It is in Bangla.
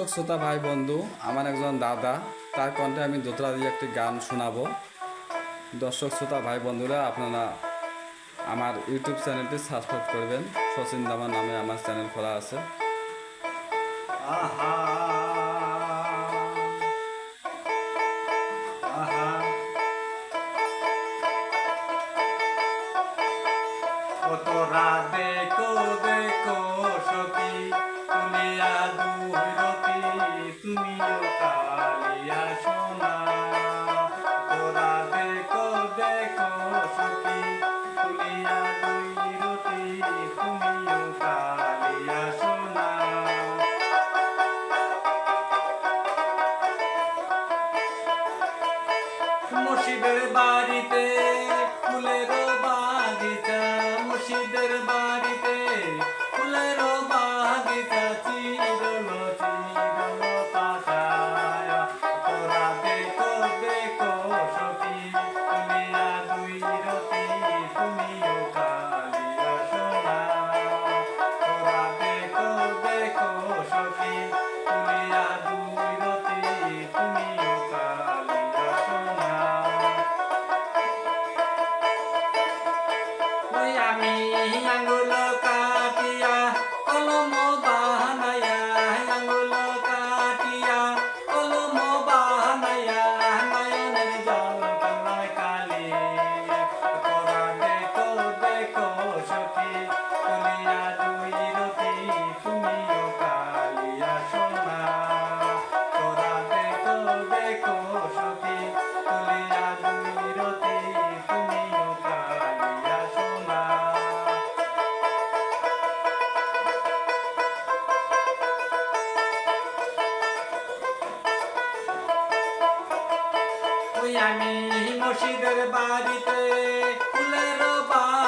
দর্শক, শ্রোতা, ভাই, বন্ধু, আমার একজন দাদা, তার কণ্ঠে আমি দোতরা দিয়ে একটি গান শোনাবো। দর্শক, শ্রোতা, ভাই, বন্ধুরা, আপনারা আমার ইউটিউব চ্যানেলটি সাবস্ক্রাইব করবেন। শচীন দামা নামে আমার চ্যানেল খোলা আছে। আহা আহা। কত রাত তুমিও কালিয়া সোনা কত দেখো দেখো সখী তুলিয়া দুই রতি তুমিও কালিয়া সোনা মুর্শিদের বাড়িতে ফুলের বাগিচা, মুর্শিদের আমি আঙ্গুল ওই আমি মসজিদের বাড়িতে ফুলের বাড়ি